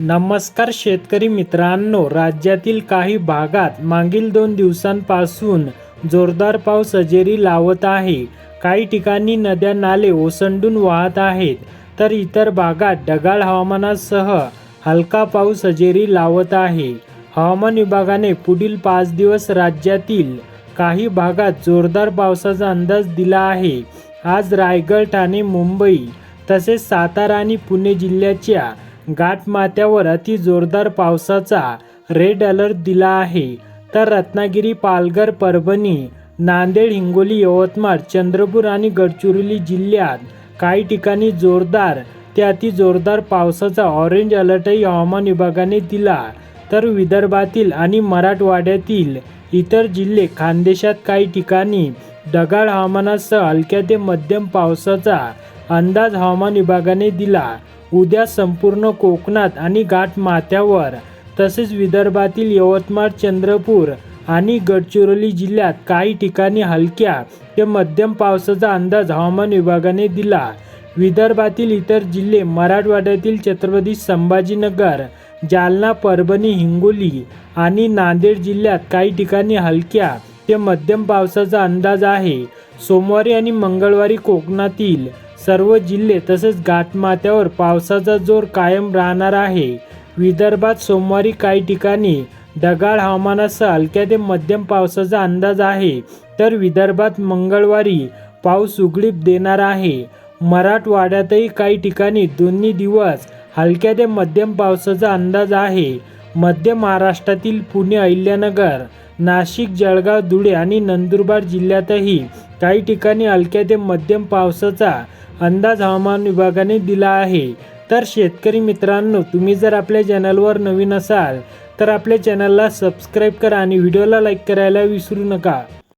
नमस्कार शेतकरी मित्रांनो राज्यातील काही भागात मागील दोन दिवसांपासून जोरदार पाऊस हजेरी लावत आहे. काही ठिकाणी नद्या नाले ओसंडून वाहत आहेत तर इतर भागात ढगाळ हवामानासह हलका पाऊस हजेरी लावत आहे. हवामान विभागाने पुढील पाच दिवस राज्यातील काही भागात जोरदार पावसाचा अंदाज दिला आहे. आज रायगड ठाणे मुंबई तसेच सातारा आणि पुणे जिल्ह्याच्या घाटमाथ्यावर अति जोरदार पावसाचा रेड अलर्ट दिला आहे. तर रत्नागिरी पालघर परभणी नांदेड हिंगोली यवतमाळ चंद्रपूर आणि गडचिरोली जिल्ह्यात काही ठिकाणी जोरदार ते अति जोरदार पावसाचा ऑरेंज अलर्टही हवामान विभागाने दिला. तर विदर्भातील आणि मराठवाड्यातील इतर जिल्हे खानदेशात काही ठिकाणी ढगाळ हवामानासह हलक्या ते मध्यम पावसाचा अंदाज हवामान विभागाने दिला. उद्या संपूर्ण कोकणात आणि घाटमाथ्यावर तसेच विदर्भातील यवतमाळ चंद्रपूर आणि गडचिरोली जिल्ह्यात काही ठिकाणी हलक्या ते मध्यम पावसाचा अंदाज हवामान विभागाने दिला. विदर्भातील इतर जिल्हे मराठवाड्यातील छत्रपती संभाजीनगर जालना परभणी हिंगोली आणि नांदेड जिल्ह्यात काही ठिकाणी हलक्या ते मध्यम पावसाचा अंदाज आहे. सोमवारी आणि मंगळवारी कोकणातील सर्व जिल्हे तसेच घाटमाथ्यावर पावसाचा जोर कायम राहणार आहे. विदर्भात सोमवारी काही ठिकाणी ढगाळ हवामानासह हलक्या ते मध्यम पावसाचा अंदाज आहे. तर विदर्भात मंगळवारी पाऊस उघडीप देणार आहे. मराठवाड्यातही काही ठिकाणी दोन्ही दिवस हलक्या ते मध्यम पावसाचा अंदाज आहे. मध्य महाराष्ट्रातील पुणे अहिल्यानगर नाशिक जळगाव धुळे आणि नंदुरबार जिल्ह्यातही काही ठिकाणी हलक्या ते मध्यम पावसाचा अंदाज हवामान विभागाने दिला आहे. तर शेतकरी मित्रांनो तुम्ही जर आपल्या चॅनलवर नवीन असाल तर आपल्या चॅनलला सबस्क्राईब करा आणि व्हिडिओला लाईक करायला विसरू नका.